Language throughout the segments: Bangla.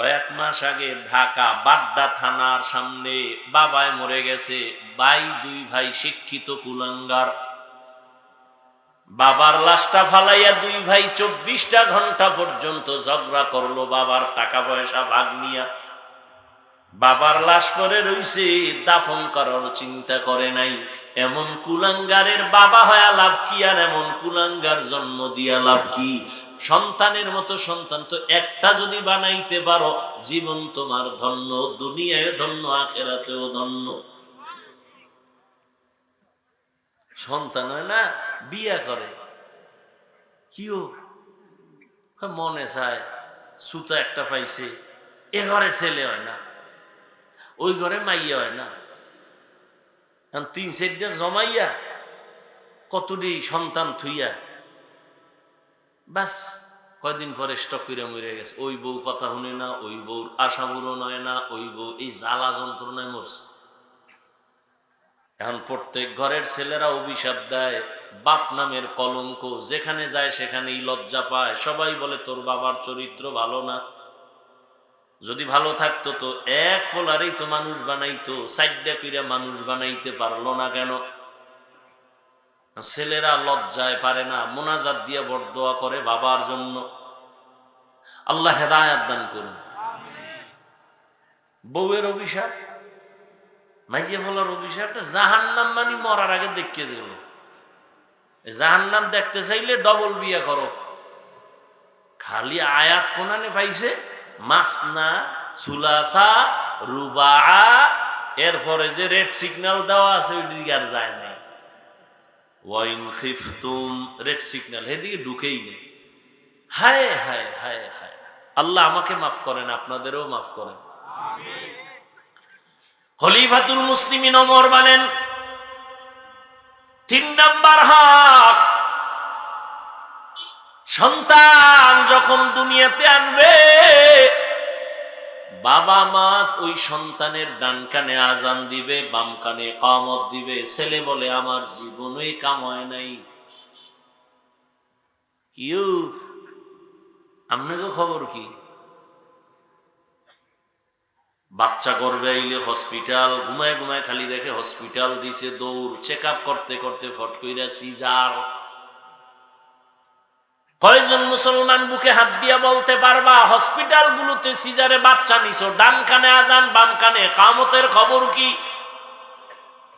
কয়েক মাস আগে ঢাকা বাড্ডা থানার সামনে বাবায় মরে গেছে, বাই দুই ভাই শিক্ষিত কুলাঙ্গার। বাবার লাশটা ফালাইয়া দুই ভাই চব্বিশটা ঘণ্টা পর্যন্ত ঝগড়া করল, বাবার টাকা পয়সা ভাগ নিয়া। বাবার লাশ পরে রইছে, দাফন করার চিন্তা করে নাই। এমন কুলাঙ্গারের বাবা হয়ে লাভ কি, আর এমন কুলাঙ্গার জন্ম দিয়া লাভ কি? সন্তানের মতো সন্তান তো একটা যদি বানাইতে পারো, জীবন তোমার ধন্য, দুনিয়ায় ধন্য, আখেরাতেও ধন্য। সন্তান হয় না, বিয়া করে। কিও? মনে চায়, সুতা একটা পাইছে, এ ঘরে ছেলে হয় না। ওই ঘরে মাইয়া হয় না। তিন চারটা জমাইয়া কতটি সন্তান থুইয়া বাস কয়দিন পরে স্টক মরে গেছে। ওই বউ কথা শুনে না, ওই বউর আশা পূরণ হয় না, ওই বউ এই জ্বালা যন্ত্রণায় মরছে। এখন প্রত্যেক ঘরের ছেলেরা অভিশাপ দেয়, বাপ নামের কলঙ্ক, যেখানে যায় সেখানেই লজ্জা পায়। সবাই বলে, তোর বাবার চরিত্র ভালো না। যদি ভালো থাকতো তো এক পোলারেই তো মানুষ বানাইতো সাইডটা কইরা মানুষ বানাইতে পারল না কেন? ছেলেরা লজ্জায় পারে না মোনাজাত দিয়ে বরদোয়া করে বাবার জন্য। আল্লাহ হেদায়াত দান করুন। বউয়ের অভিশাপ মাইয়ে বলার অভিশাপটা জাহান নাম মানি মরার আগে দেখতে গেল জাহান নাম দেখতে চাইলে ডবল বিয়ে করো। খালি আয়াত কোনানে পাইছে মাসনা, সুলাসা রুবা এরপরে যে রেড সিগন্যাল দেওয়া আছে ওই দিকে আর যায় নাই। ওয়াইন খিফতুম, রেড সিগন্যাল হেদিকে ঢুকেই নেই। হায় হায় হায় হায়। আল্লাহ আমাকে মাফ করেন, আপনাদেরও মাফ করেন। খলিফাতুল মুসলিমিন ওমর বলেন, তিন নাম্বার হক সন্তান যখন দুনিয়াতে আসবে, বাবা মা ওই সন্তানের ডান কানে আজান দিবে, বাম কানে কামত দিবে। ছেলে বলে, আমার জীবনই কাম হয় নাই। কিউ, আপনাকে খবর কি? বাচ্চা করবে আইলে হসপিটাল, ঘুমায় ঘুমায় খালি দেখে হসপিটাল দিছে, দৌড় চেক করতে করতে ফট কইরা সিজার। কয়জন মুসলমান বুকে হাত দিয়া বলতে পারবা হসপিটাল গুলোতে সিজারে বাচ্চা নিছো ডান কানে আজান বাম কানে কামতের খবর কি?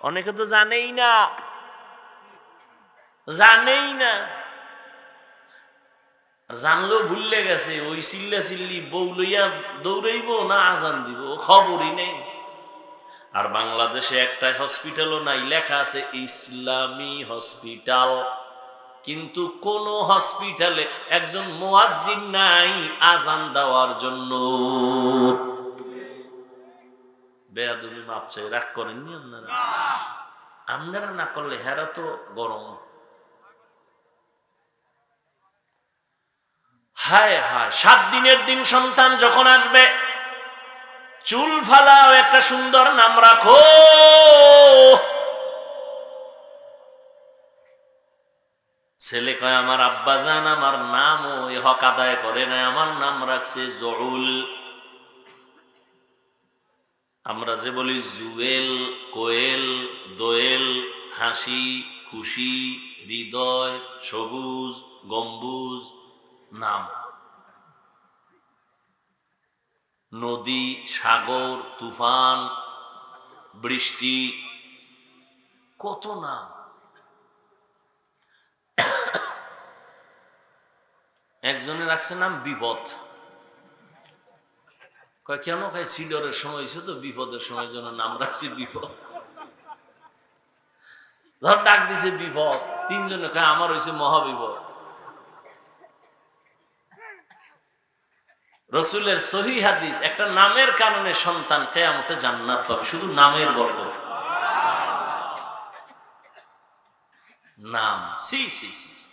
অনেকে তো জানেই না। জানেই না। জানলো ভুললে গেছে, ওই চিল্লা চিল্লি বউ লইয়া দৌড়াইব না আজান দিব, খবরই নেই। আর বাংলাদেশে একটা হসপিটালও নাই, লেখা আছে ইসলামী হসপিটাল। কিন্তু কোন হসপিটালে একজন মোয়াজ্জিন নাই আজান দেওয়ার জন্য। বেয়াদুমি মাপ চাই, রাগ করেননি আপনারা? আপনারা না করলে হেরা তো গরম। হায় হায়, সাত দিনের দিন সন্তান যখন আসবে, চুল ফালাও একটা সুন্দর নাম রাখো। ছেলে কয়, আমার আব্বা জান, আমার নাম ওই হক আদায় করে না আমার নাম রাখছে জহুল। আমরা যে বলি জুয়েল, কোয়েল, দোয়েল, হাসি, খুশি, হৃদয়, সবুজ, গম্বুজ, নাম। নদী, সাগর, তুফান, বৃষ্টি, কত নাম। একজনে রাখছে নাম বিপদ। কেন? কয়, সিডরের সময় ছিল তো, বিপদের সময় জন্য নাম রাখছি বিপদ। ধর, ডাক দিছে বিপদ। তিনজনে কয়, আমার হয়েছে মহাবিপদ। রসুলের সহি হাদিস, একটা নামের কারণে সন্তান কেয়ামতে জান্নাত পাবে, শুধু নামের বরকত নাম সি সি সি।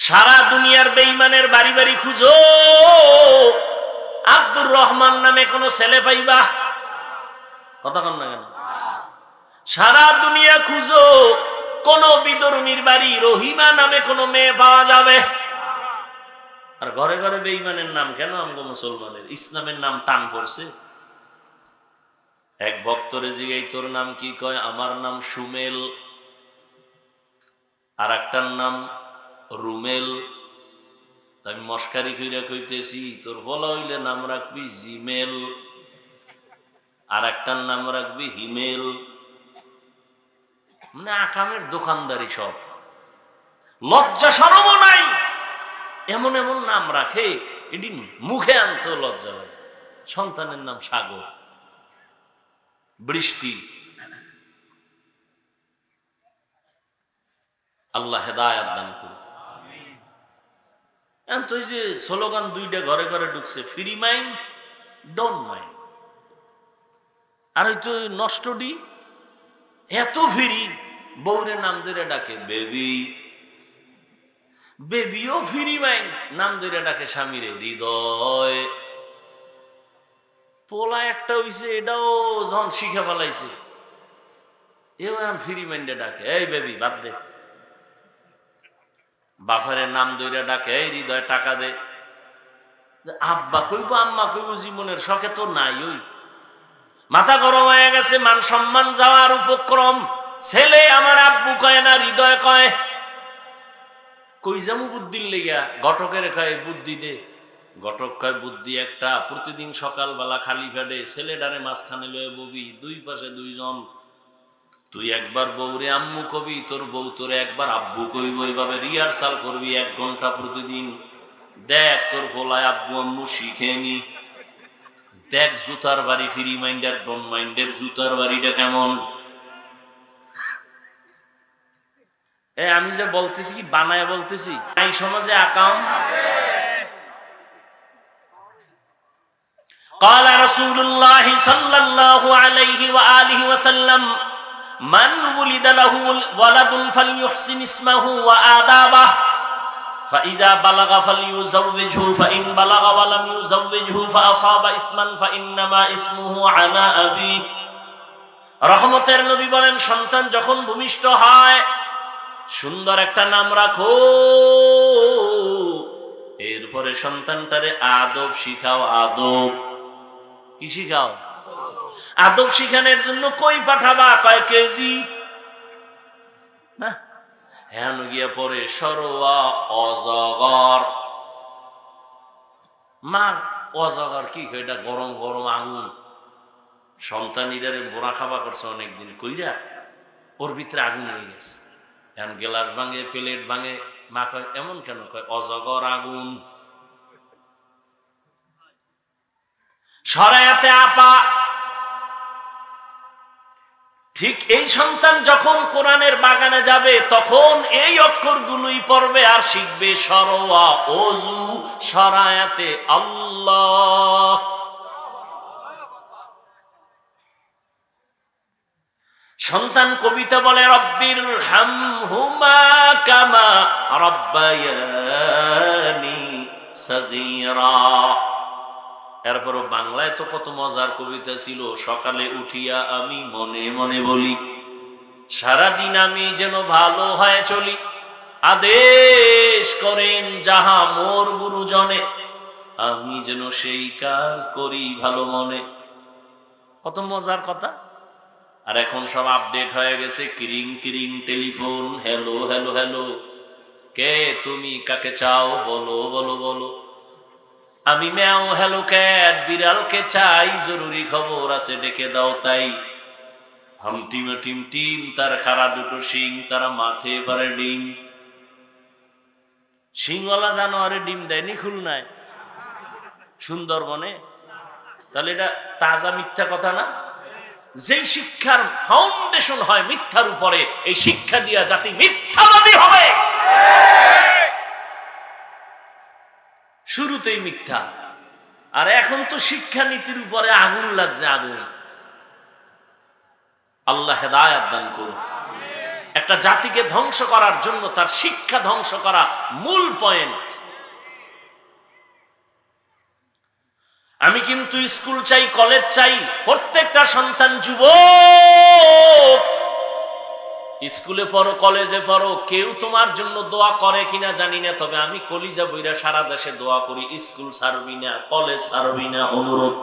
সারা দুনিয়ার বেইমানের বাড়ি বাড়ি খুঁজো। আব্দুর রহমান নামে কোনো ছেলে পাইবা? কথা কন না কেন? সারা দুনিয়া খুঁজো, কোন বিদর্মীর বাড়ি রহিমা নামে কোনো মেয়ে পাওয়া যাবে? আর ঘরে ঘরে বেইমানের নাম কেন আমগো মুসলমানের? ইসলামের নাম টান পড়ছে। এক ভক্তরে জিগাই, তোর নাম কি? কয়, আমার নাম সুমেল। আর একটার নাম রুমেল, আমি মস্কারি কইরা কইতেছি, তোর বলা হইলে নাম রাখবি জিমেল আর একটার নাম রাখবি হিমেল। মানে আকামের দোকানদারি সব। লজ্জা সরম নাই। এমন এমন নাম রাখে, এটি মুখে আনতে লজ্জা লাগে। সন্তানের নাম সাগর। বৃষ্টি। আল্লাহ হেদায়াত দান করুন এখন তো যে স্লোগান দুইটা ঘরে ঘরে ঢুকছে ফ্রি মাইন্ড ডোন্ট মাইন্ড আর ওই তো নষ্টডি, এত ফিরি বউরে নাম ধরে ডাকে বেবি বেবিও ফিরি মাইন্ড নাম ধরে ডাকে, স্বামীরে হৃদয়. পোলা একটা হইছে, এটাও যখন শিখে ফেলাইছে, এও এখন ফ্রি মাইন্ডে ডাকে, এই বেবি বাদ দে। বাফারের নাম দইরা ডাকে, এই হৃদয় টাকা দে। আব্বা কইব, আম্মা কইব, জীবনের শখে তো নাই ওই। মাথা গরম হয়ে গেছে, মান সম্মান যাওয়ার উপক্রম। ছেলে আমার আব্বু কয় না, হৃদয় কয়। কই যামু বুদ্ধির লেগা ঘটকের কয়, বুদ্ধি দে। ঘটক কয়, বুদ্ধি একটা, প্রতিদিন সকালবেলা খালি ফেডে ছেলেটারে মাঝখানে লয়ে ববি, দুই পাশে দুইজন। তুই একবার বউরে আম্মু কবি তোর বউ তোরে একবার আব্বু কইব এইভাবে রিহার্সাল করবি এক ঘন্টা প্রতিদিন দেখ তোর ভোলায় আব্বু আম্মু শিখে নি দেখ জুতার বাড়ি ফ্রি মাইন্ডার ডন মাইন্ডের জুতার বাড়িটা কেমন এ আমি যে বলতেছি কি বানায় বলতেছি এই সমাজে আকাম قال رسول الله صلى الله عليه وآله وسلم من ولد له ولد فليحسن اسمه وآدابه فإذا بلغ فليزوجه فإن بلغ ولم يزوجه فأصاب اسما فإنما اسمه على أبيه রহমতের নবী বলেন সন্তান যখন ভূমিষ্ঠ হয় সুন্দর একটা নাম রাখো এরপরে সন্তানটারে আদব শিখাও আদব কি শিখাও আদব শিখানোর জন্য কই পাঠাবা? কয় কেজি? হ্যাঁ? গিয়া পরে সরোয়া অজগর। মা অজগর কি এটা গরম গরম আঙুন সন্তানিরারে বোরা খাবা করছে অনেকদিন, কইরা ওর ভিতরে আগুন হয়ে গেছে। এখন গেলাস ভাঙে, প্লেট ভাঙে, মা কয়, এমন কেন? কয়, অজগর আগুন। সরায়াতে আপা ঠিক এই সন্তান যখন কোরআনের বাগানে যাবে, তখন এই অক্ষরগুলোই পড়বে আর শিখবে, সরোয়া অজু সরায়াতে আল্লাহ। সন্তান কবিতা বলে, রব্বির হাম হুমা কামা রব্বায়ানি সগীরা। এরপরও বাংলায় তো কত মজার কবিতা ছিল, সকালে উঠিয়া আমি মনে মনে বলি, সারাদিন আমি যেন ভালো হয়ে চলি, আদেশ করেন যাহা মোর গুরুজনে, আমি যেন সেই কাজ করি ভালো মনে। কত মজার কথা। আর এখন সব আপডেট হয়ে গেছে, কিরিং কিরিং টেলিফোন, হ্যালো হ্যালো হ্যালো, কে তুমি কাকে চাও, বলো বলো বলো। আমি ম্যাও হ্যালো ক্যাট, বিড়ালকে চাই, জরুরি খবর আছে, ডেকে দাও তাই। হাম টিম টিম টিম, তার খারা দুটো শিং, তারা মাঠে পারে ডিম। শিংওয়ালা জানোয়ারে ডিম দেয়নি খুলনায়? সুন্দরবনে? তাহলে এটা তাজা মিথ্যা কথা না? যেই শিক্ষার ফাউন্ডেশন হয় মিথ্যার উপরে, এই শিক্ষা দিয়া জাতি মিথ্যাবাদী হবে। শুরুতেই মিথ্যা। আর এখন তো শিক্ষা নীতির উপরে আগুন লাগছে, আগুন। আল্লাহ হেদায়াত দান করুন। একটা জাতিকে ধ্বংস করার জন্য, তার শিক্ষা ধ্বংস করা মূল পয়েন্ট আমি কিন্তু স্কুল চাই, কলেজ চাই, প্রত্যেকটা সন্তান যুব স্কুলে পড়ো, কলেজে পড়ো, কেউ তোমার জন্য দোয়া করে কিনা জানি না, তবে আমি কলিজা বইরা সারা দেশে দোয়া করি, স্কুল ছাড়বি না, কলেজ ছাড়বি না, অনুরোধ।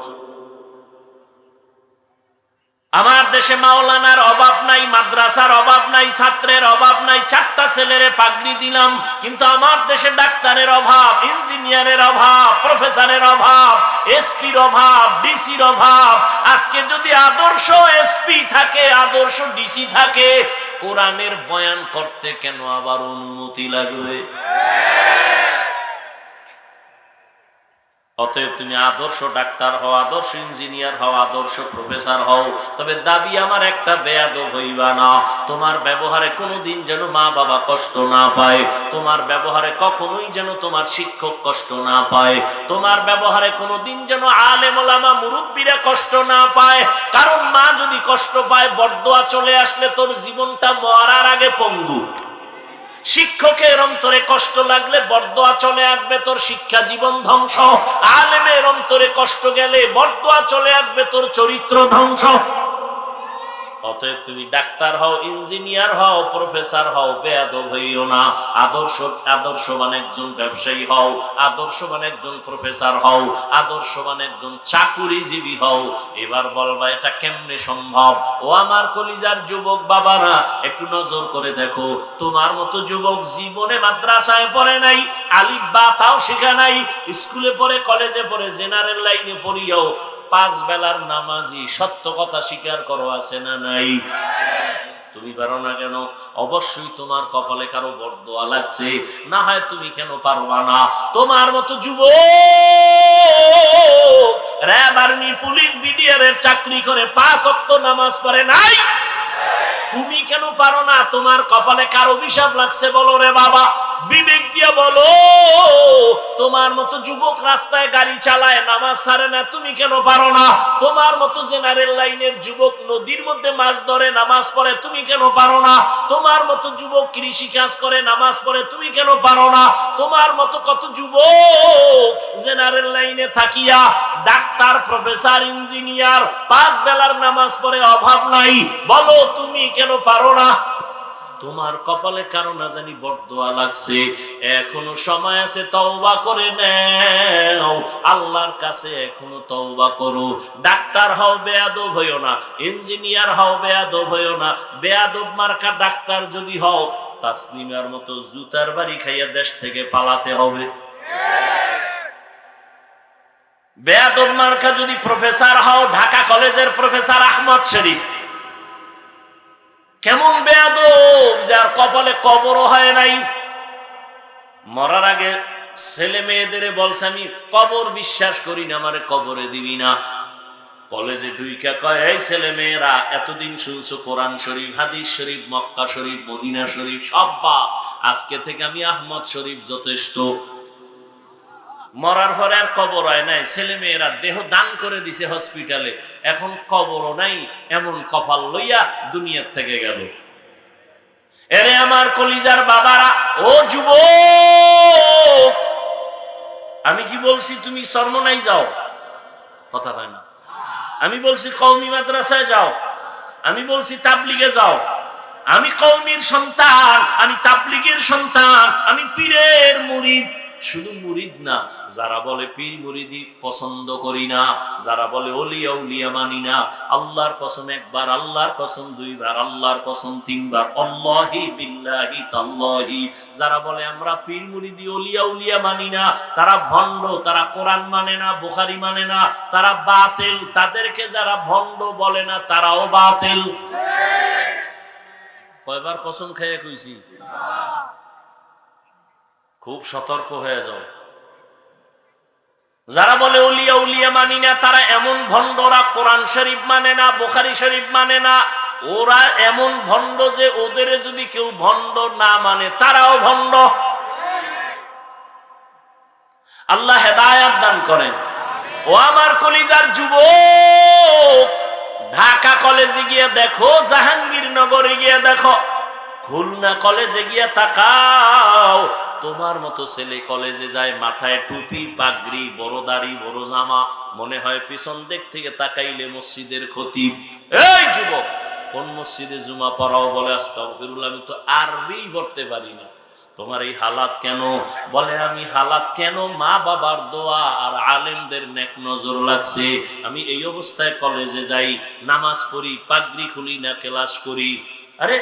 আমার দেশে মাওলানার অভাব নাই, মাদ্রাসার অভাব নাই, ছাত্রের অভাব নাই, চারটা ছেলেরে পাগড়ি দিলাম, কিন্তু আমার দেশে ডাক্তারের অভাব, ইঞ্জিনিয়ারের অভাব, প্রফেসরের অভাব, এসপির অভাব, ডিসির অভাব। আজকে যদি আদর্শ এসপি থাকে, আদর্শ ডিসি থাকে কোরআনের বয়ান করতে কেন আবার অনুমতি লাগবে? অতএব তুমি আদর্শ ডাক্তার হও, আদর্শ ইঞ্জিনিয়ার হও, আদর্শ প্রফেসর হও। তবে দাবি আমার একটা বেয়াদ হইবা না। তোমার ব্যবহারে কোনোদিন যেন মা বাবা কষ্ট না পায়। তোমার ব্যবহারে কখনোই যেন তোমার শিক্ষক কষ্ট না পায়। তোমার ব্যবহারে কোনোদিন যেন আলেমোলামা মুরব্বীরা কষ্ট না পায়। কারণ মা যদি কষ্ট পায়, বরদোয়া চলে আসলে তোর জীবনটা মরার আগে পঙ্গু। শিক্ষকের অন্তরে কষ্ট লাগলে বরদোয়া চলে আসবে তোর শিক্ষা জীবন ধ্বংস। আলেমের অন্তরে কষ্ট গেলে বরদোয়া চলে আসবে তোর চরিত্র ধ্বংস। অতএব তুমি ডাক্তার হও, ইঞ্জিনিয়ার হও, প্রফেসর হও, বেয়াদব হইও না। আদর্শ, আদর্শবান একজন ব্যবসায়ী হও, আদর্শবান একজন প্রফেসর হও, আদর্শবান একজন চাকুরিজীবী হও। এবার বলবা এটা কেমনে সম্ভব? ও আমার কলিজার যুবক বাবারা, একটু নজর করে দেখো। তোমার মতো যুবক জীবনে মাদ্রাসায় পড়ে নাই, আলিফ বা তাও শেখা নাই, স্কুলে পড়ে, কলেজে পড়ে, জেনারেল লাইনে পড়িয়াও পাঁচ বেলার নামাজি সত্য কথা স্বীকার করো, আছে না নাই? তুমি পারো না কেন? অবশ্যই তোমার কপালে কারও বরদোয়া লাগছে। না হয় তুমি কেন পারবা না? তোমার মতো যুব র্যাব আর্মি, পুলিশ বিডিআর এর চাকরি করে পাঁচ অক্ত নামাজ পড়ে নাই? তুমি কেন পারো না? তোমার কপালে কার অভিশাপ লাগছে বলো রে বাবা? বিবেক দিয়ে বলো, তোমার মতো যুবক রাস্তায় গাড়ি চালায়, নামাজ ছাড়ে না, তুমি কেন পারো না? তোমার মতো জেনারেল লাইনের যুবক নদীর মধ্যে মাছ ধরে, নামাজ পড়ে, তুমি কেন পারো না? তোমার মতো যুবক কৃষি কাজ করে, নামাজ পড়ে, তুমি কেন পারো না? তোমার মতো কত যুবক জেনারেল লাইনে থাকিয়া ডাক্তার, প্রফেসর, ইঞ্জিনিয়ার, পাঁচ বেলার নামাজ পড়ে অভাব নাই। বলো, তুমি কেন পারো না? তোমার কপালে কারও না জানি বরদোয়া লাগছে। এখনও সময় আছে, তওবা করে নাও। আল্লাহর কাছে এখনও তওবা করো। ডাক্তার হও, বেয়াদব হইও না। ইঞ্জিনিয়ার হও, বেয়াদব হইও না। বেয়াদব মার্কা ডাক্তার যদি হও, তাসলিমার মতো জুতার বাড়ি খাইয়া দেশ থেকে পালাতে হবে। বেয়াদব মার্কা যদি প্রফেসর হও, ঢাকা কলেজের প্রফেসর আহমদ শরীফ। কেমন বেয়াদব যার কপালে কবরও হয় নাই। মরার আগে ছেলে মেয়েদের বলছে, আমি কবর বিশ্বাস করি না, আমারে কবরে দিবি না। কলেজে দুইকা কয়, এই ছেলে মেয়েরা, এতদিন শুনছো কোরআন শরীফ, হাদিস শরীফ, মক্কা শরীফ, মদিনা শরীফ, সব বাপ আজকে থেকে আমি আহমদ শরীফ যথেষ্ট। মরার পরে আর কবর হয় নাই। ছেলে মেয়েরা দেহ দান করে দিছে হসপিটালে এখন কবরও নাই, এমন কপাল লইয়া দুনিয়ার থেকে গেল। এরে আমার কলিজার বাবারা, ও যুব আমি কি বলছি, তুমি সর্বনাই যাও? কথা হয় না। আমি বলছি কৌমি মাদ্রাসায় যাও। আমি বলছি, তাবলিগে যাও। আমি কৌমির সন্তান, আমি তাবলিগের সন্তান, আমি পীরের মুরিদ। শুধু মুরিদ না, যারা বলে পীর মুরিদি পছন্দ করি না, যারা বলে অলিয়া উলিয়া মানি না, আল্লাহর কসম একবার, আল্লাহর কসম দুইবার, আল্লাহর কসম তিনবার আল্লাহি বিল্লাহি তাল্লাহি। যারা বলে আমরা পীর মুরিদি অলিয়া উলিয়া মানি না, তারা ভণ্ড, তারা কোরআন মানে না, বুখারি মানে না, তারা বাতিল। তাদেরকে যারা ভণ্ড বলে না, তারাও বাতিল। কয়বার কসম খেয়ে কইছি? খুব সতর্ক হয়ে যাও। যারা বলে উলিয়া উলিয়া মানি না, তারা এমন ভণ্ডরা কোরআন শরীফ মানে না, বোখারি শরীফ মানে না। ওরা এমন ভণ্ড যে ওদের যদি কেউ ভণ্ড না মানে তারাও ভণ্ড। আল্লাহ হেদায়াত দান করেন। ও আমার কলিজার যুবক, ঢাকা কলেজে গিয়ে দেখো, জাহাঙ্গীরনগরে গিয়ে দেখো। খুলনা কলেজে গিয়ে তাকাও। তোমার মতো ছেলে কলেজে যায়, মাথায় টুপি, পাগড়ি, বড় দাড়ি, বড় জামা, মনে হয় পিছন দিক থেকে তাকাইলে মসজিদের ক্ষতি। এই যুবক, কোন মসজিদে জুমা পড়াও বলে আস্তাগফিরুল্লাহ, আমি তো আরবি পড়তে পারি না। তোমার এই হালাত কেন? বলে, আমি হালাত কেন? মা বাবার দোয়া আর আলেমদের নেক নজর লাগছে। আমি এই অবস্থায় কলেজে যাই, নামাজ পড়ি, পাগড়ি খুলি না, ক্লাস করি। আরে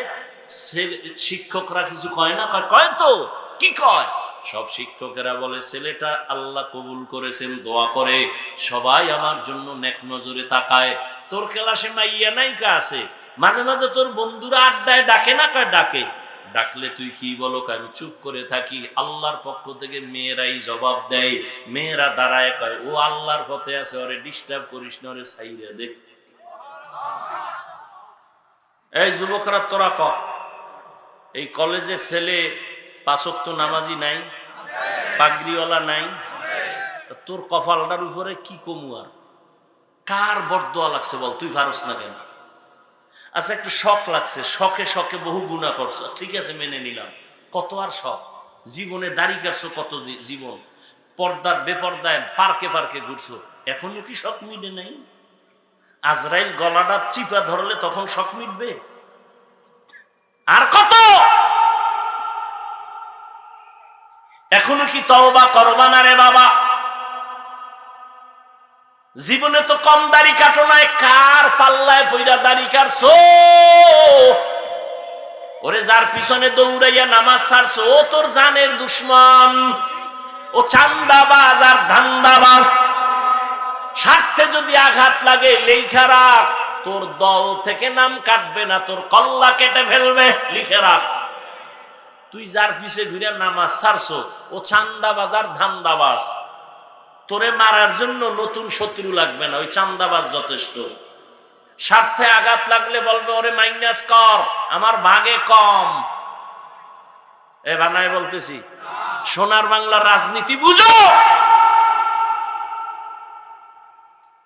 শিক্ষকরা কিছু কয় না? কয় তো? কি কয়? সব শিক্ষকেরা বলে, ছেলেটা আল্লাহ কবুল করেছেন, দোয়া করে। সবাই আমার জন্য নেক নজরে তাকায়। তোর ক্লাসে মাইয়া নাইকা আছে। মাঝে মাঝে তোর বন্ধুরা আড্ডায় ডাকে না কয় ডাকে? ডাকলে তুই কি বলো আমি চুপ করে থাকি। আল্লাহর পক্ষ থেকে মেয়েরাই জবাব দেয়। মেয়েরা দাঁড়ায় কয়, ও আল্লাহর পথে আছে, ওরে ডিস্টার্ব করিস না, ওরে সাইরে দেখ এই যুবকরা, তোরা ক? এই কলেজে ছেলে পাঁচক্ত নামাজি নাই, পাগড়িওয়ালা নাই। তোর কপালটার উপরে কি কমু আর? কার বরদোয়া লাগছে বল? তুই পারস না কেন? আচ্ছা একটু শখ লাগছে। শখে শখে বহু গুণা করছ। ঠিক আছে, মেনে নিলাম। কত আর শখ? জীবনে দাড়ি কাটছো কত জীবন? পর্দার বেপর্দায় পার্কে পার্কে ঘুরছো। এখনও কি শখ মিটে নাই? আজরাইল গলাটা চিপা ধরলে তখন শখ মিটবে? আর কত? এখনও কি তওবা করবা না রে বাবা? জীবনে তো কম দাড়ি কাটো নাই, কার পাল্লায় পইরা দাড়ি কাটছো? ওরে যার পিছনে দৌড়াইয়া নামাজ ছাড়ছো ও তোর জানের দুশ্মন। ও চান্দাবাজ আর ধান্দাবাজ। স্বার্থে যদি আঘাত লাগে, লেখা রাখ। তোর দল থেকে নাম কাটবে না, তোর কল্লা কেটে ফেলবে, লিখে রাখ। তুই যার পিছে ঘুরে নামাজ ছাড়ছো, ও চান্দাবাজ আর ধান্দাবাজ। তোরে মারার জন্য নতুন শত্রু লাগবে না, ওই চান্দাবাজ যথেষ্ট। স্বার্থে আঘাত লাগলে বলবে, ওরে মাইনাস কর, আমার ভাগে কম। এ বানায় বলতেছি, সোনার বাংলার রাজনীতি বুঝো।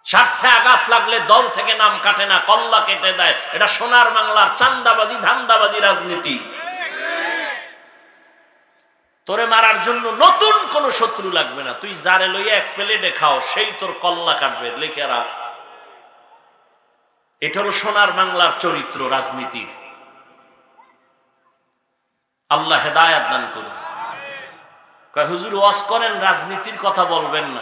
স্বার্থে আঘাত লাগলে দল থেকে নাম কাটে না, কল্লা কেটে দেয়। এটা সোনার বাংলার চান্দাবাজি, ধান্দাবাজি রাজনীতি। তোরে মারার জন্য নতুন কোন শত্রু লাগবে না। তুই যারে লইয়া এক প্লেটে খাও, সেই তোর কল্লা কাটবে। লিখে রাখ। এটা হলো সোনার বাংলার চরিত্র রাজনীতির আল্লাহ হেদায়াত দান করুন। হুজুর, ওয়াজ করেন, রাজনীতির কথা বলবেন না।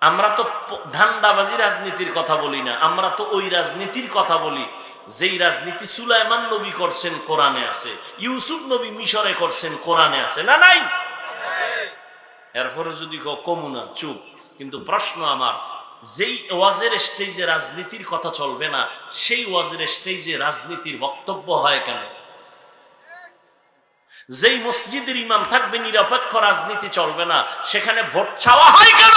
আমরা তো ধান্দাবাজি রাজনীতির কথা বলি না। আমরা তো ওই রাজনীতির কথা বলি। যেই রাজনীতি সুলাইমান নবী করছেন কোরআনে আছে, ইউসুফ নবী মিশরে করছেন কোরআনে আছে, না নাই? এরপরে যদি কমুনা চুপ। কিন্তু প্রশ্ন আমার, যেই ওয়াজের স্টেজে রাজনীতির কথা চলবে না, সেই ওয়াজের স্টেজে রাজনীতির বক্তব্য হয় কেন? যেই মসজিদের ইমাম থাকবে, নিরপেক্ষ রাজনীতি চলবে না, সেখানে ভোট চাওয়া হয় কেন?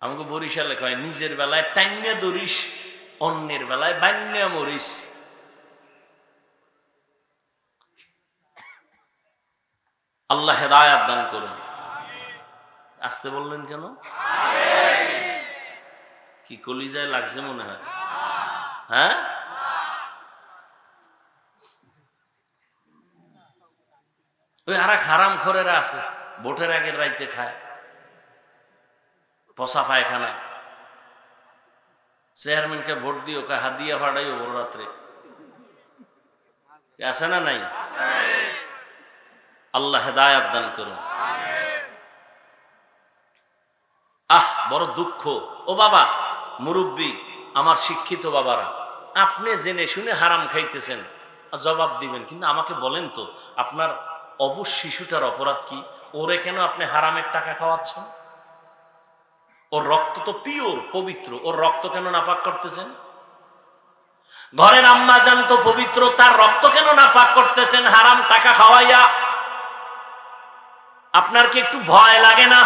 আমাকে বরিশালে কয়, নিজের বেলায় টাইনে ধরিস, অন্যের বেলায় বান্যা মরিস। আল্লাহ হেদায়াত দান করুন। আসতে বললেন কেন? কি কলিজায় লাগছে মনে হয়? হ্যাঁ? ওই আর এক হারাম খরেরা আছে, ভোটের আগের রাইতে খায়। পচা পায়খানা। চেয়ারম্যানকে ভোট দিও কা হাদিয়া ফাটাইও বড় রাত্রে। আছে না নাই? আল্লাহ হেদায়াত দান করুন। আহ, বড় দুঃখ। ও বাবা, মুরব্বী, আমার শিক্ষিত বাবারা, আপনি জেনে শুনে হারাম খাইতেছেন। জবাব দিবেন, কিন্তু আমাকে বলেন তো, আপনার অবশ শিশুটার অপরাধ কি? ওরে কেন আপনি হারামের টাকা খাওয়াচ্ছেন? ওর রক্ত তো পিওর পবিত্র। ওর রক্ত কেন নাপাক করতেছেন? ঘরের আম্মা জান তো পবিত্র, তার রক্ত কেন নাপাক করতেছেন? হারাম টাকা খাওয়াইয়া। আপনার কি একটু ভয় লাগে না?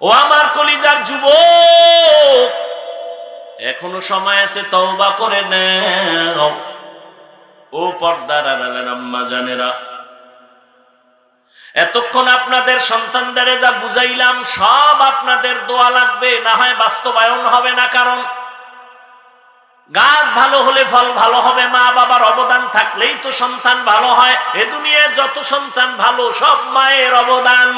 ও আমার কলিজার যুব এখনও সময় আছে তওবা করে নেও। ও পর্দার আম্মা জানেরা এতক্ষণ আপনাদের সন্তানদের যা বুঝাইলাম, সব আপনাদের দোয়া লাগবে, না হয় বাস্তবায়ন হবে না, কারণ গাছ ভালো হলে ফল ভালো হবে মা বাবার অবদান থাকলেই তো সন্তান ভালো হয়। এ দুনিয়ায় যত সন্তান ভালো, সব মায়ের অবদান।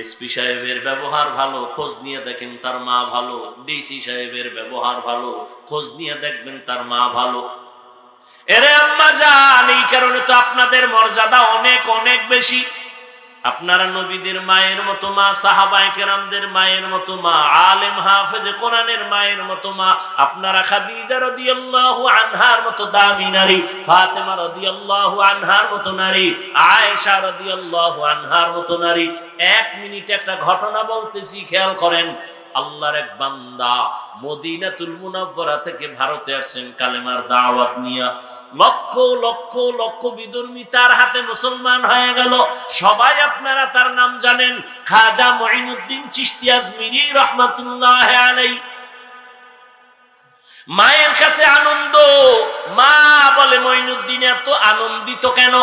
এসপি সাহেবের ব্যবহার ভালো, খোঁজ নিয়ে দেখেন তার মা ভালো, ডিসি সাহেবের ব্যবহার ভালো, খোঁজ নিয়ে দেখবেন তার মা ভালো। এরে আম্মা জান, এই কারণে তো আপনাদের মর্যাদা অনেক অনেক বেশি। আপনারা নবীদের মায়ের মতো মা, সাহাবায়ে কেরামদের মায়ের মতো মা, আলেম, হাফেজ কোরআনের মায়ের মতো মা। আপনারা খাদিজা রাদিয়াল্লাহু আনহার মতো দামি নারী, ফাতেমা রাদিয়াল্লাহু আনহার মতো নারী, আয়েশা আনহার মতো নারী। এক মিনিট একটা ঘটনা বলতেছি, খেয়াল করেন। আল্লাহর এক বান্দা মদিনাতুল মুনাব্বরা থেকে ভারতে আসছেন কালেমার দাওয়াত নিয়া। লক্ষ লক্ষ লক্ষ বিদর্মী তার হাতে মুসলমান হয়ে গেল। সবাই আপনারা তার নাম জানেন। খাজা মঈনুদ্দিন চিশতি আজমিরি রহমাতুল্লাহ আলাই মায়ের কাছে আনন্দ। মা বলে, মঈনুদ্দিন, এত আনন্দিত কেন?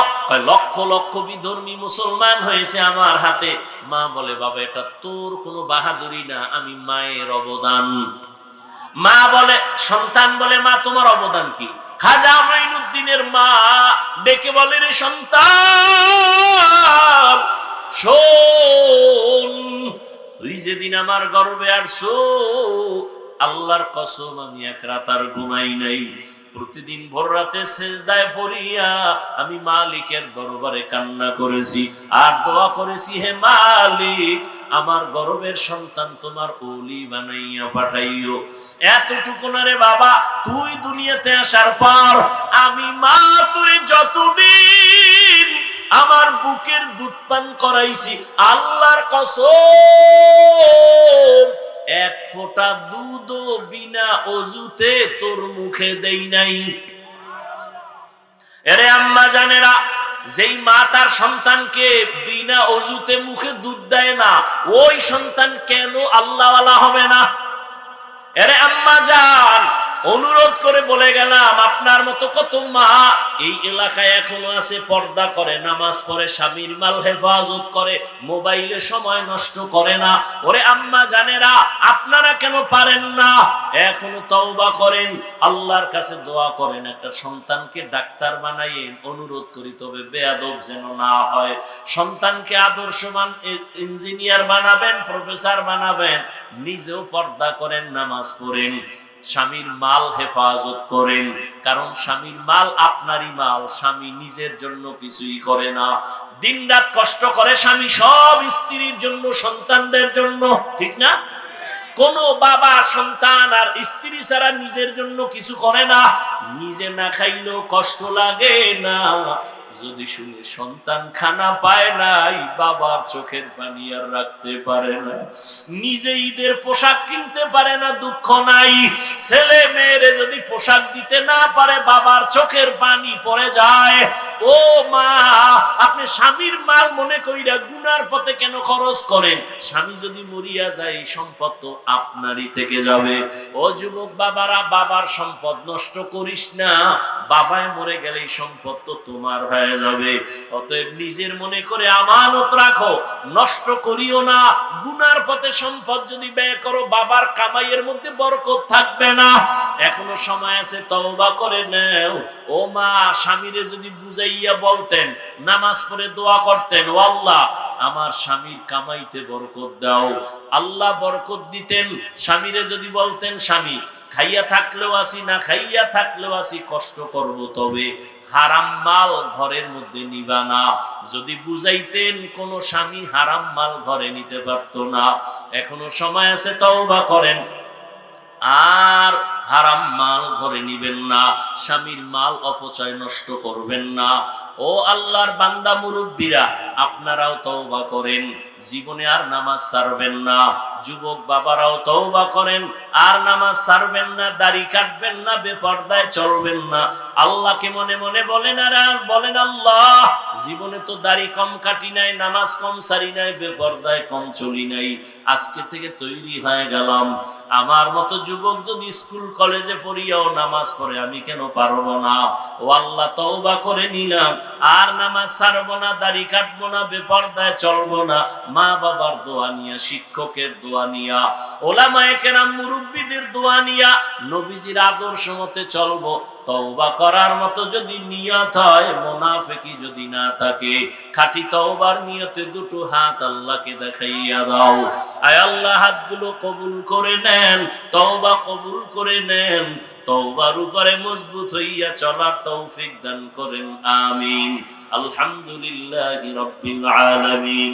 লক্ষ লক্ষ বিধর্মী মুসলমান হয়েছে আমার হাতে। মা বলে, বাবা, এটা তোর কোনো বাহাদুরি না, আমি মায়ের অবদান। মা বলে, সন্তান বলে, মা, তোমার অবদান কি? খাজা মঈনুদ্দিনের মা ডেকে বলে, রে সন্তান, শোন, তুই যেদিন আমার গর্বে আসছো আল্লাহর কসম, আমি এক রাত ঘুমাই নাই। প্রতিদিন ভোর রাতে সেজদায় পড়িয়া আমি মালিকের দরবারে কান্না করেছি। আর দোয়া করেছি, হে মালিক, আমার গর্বের সন্তান তোমার ওলি বানাইয়া পাঠাইও। এতটুকু না রে বাবা, তুই দুনিয়াতে আসার পর আমি মা, তুই যতদিন আমার বুকের দুধ পান করাইছি, আল্লাহর কসম এক ফোঁটা দুধও বিনা অজুতে তোর মুখে দেই নাই। এরে আম্মা জানেরা, যেই মা তার সন্তানকে বিনা অজুতে মুখে দুধ দেয় না, ওই সন্তান কেন আল্লাহওয়ালা হবে না? এরে আম্মা জান অনুরোধ করে বলে গেলাম, আপনার মতো কত মা এই এলাকায় এখনও আছে, পর্দা করে, নামাজ পড়ে, স্বামীর মাল হেফাজত করে, মোবাইলে সময় নষ্ট করে না। ওরে আম্মা জানেরা, আপনারা কেন পারেন না? এখনও তওবা করেন, আল্লাহর কাছে দোয়া করেন, একটা সন্তানকে ডাক্তার বানাইয়েন, অনুরোধ করি, তবে বেয়াদব যেন না হয়। সন্তানকে আদর্শমান ইঞ্জিনিয়ার বানাবেন, প্রফেসর বানাবেন, নিজেও পর্দা করেন, নামাজ পড়েন। স্বামীর মাল হেফাজত করেন। কারণ স্বামীর মাল আপনারই মাল, স্বামী নিজের জন্য কিছুই করে না। দিনরাত কষ্ট করে স্বামী সব স্ত্রীর জন্য, সন্তানদের জন্য, ঠিক না? কোন বাবা, সন্তান আর স্ত্রী ছাড়া নিজের জন্য কিছু করে না। নিজে না খাইলেও কষ্ট লাগে না। যদি শুনে সন্তান খানা পায় নাই, বাবার চোখের পানি আর রাখতে পারে না। নিজে ঈদের পোশাক কিনতে পারে না, দুঃখ নাই। ছেলে মেয়েরে যদি পোশাক দিতে না পারে, বাবার চোখের পানি পড়ে যায়। ও মা, আপনি স্বামীর মাল মনে কইরা গুনার পথে কেন খরচ করেন? স্বামী যদি মরিয়া যায়, সম্পদ তো আপনারই থেকে যাবে। ও যুবক বাবারা, বাবার সম্পদ নষ্ট করিস না। বাবায় মরে গেলে সম্পদ তো তোমার হয়ে। যাবে। অতএব নিজের মনে করে আমানত রাখো, নষ্ট করিও না। গুনার পথে সম্পদ যদি ব্যয় করো, বাবার কামাইয়ের মধ্যে বরকত থাকবে না। এখনও সময় আছে, তওবা করে নেও। ও মা, স্বামীরে যদি বুঝাইয়া বলতেন, নামাজ পড়ে দোয়া করতেন, ও আল্লাহ, আমার স্বামীর কামাইতে বরকত দাও। আল্লাহ বরকত দিতেন, স্বামীরে যদি বলতেন, স্বামী, খাইয়া থাকলেও আসি, না খাইয়া থাকলেও আসি, কষ্ট করব তবে। হারাম মাল ঘরের মধ্যে নিবা না। যদি বুঝাইতেন কোন স্বামী হারাম মাল ঘরে নিতে পারত না। এখনও সময় আছে, তওবা করেন। আর হারাম মাল ঘরে নিবেন না। স্বামীর মাল অপচয় নষ্ট করবেন না। ও আল্লাহর বান্দা মুরব্বীরা, আপনারাও তওবা করেন। জীবনে আর নামাজ ছাড়বেন না। যুবক বাবারাও তওবা করেন, আর নামাজ ছাড়বেন না, দাড়ি কাটবেন না, বেপর্দায় চলবেন না। আল্লাহকে মনে মনে বলেন, আর বলেন আল্লাহ, জীবনে তো দাড়ি কম কাটি নাই, নামাজ কম সারি নাই, বেপর্দায় কম চলি নাই। আজকে থেকে তৈরি হয়ে গেলাম। আমার মতো যুবক যদি স্কুল, কলেজে পড়িয়াও নামাজ পড়ে, আমি কেন পারব না? ও আল্লাহ, তওবা করে নিলাম। আর নামাজ ছাড়বো না, দাড়ি কাটবো না, বেপর্দায় চলবো না। মা বাবার দোয়া নিয়া, শিক্ষকের দোয়া নিয়া, ওলামায়ে কেরাম, মুরব্বীদের দোয়া নিয়া নবীজির আদর্শ মতে চলবো। তওবা করার মতো যদি নিয়ত হয় যদি না থাকে তওবার নিয়তে দুটো হাত আল্লাহকে দেখাইয়া দাও। আয় আল্লাহ, হাতগুলো কবুল করে নেন, তওবা কবুল করে নেন, তওবার উপরে মজবুত হইয়া চলার তৌফিক দান করেন, আমিন। আলহামদুলিল্লাহি রাব্বিল আলামিন।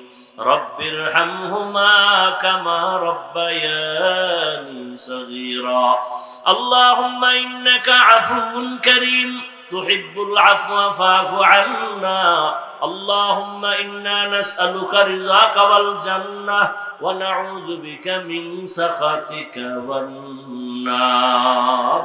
رب ارحمهما كما ربياني صغيرا اللهم إنك عفو كريم تحب العفو فاعف عنا اللهم إنا نسألك رزاك والجنة ونعوذ بك من سخطك والنار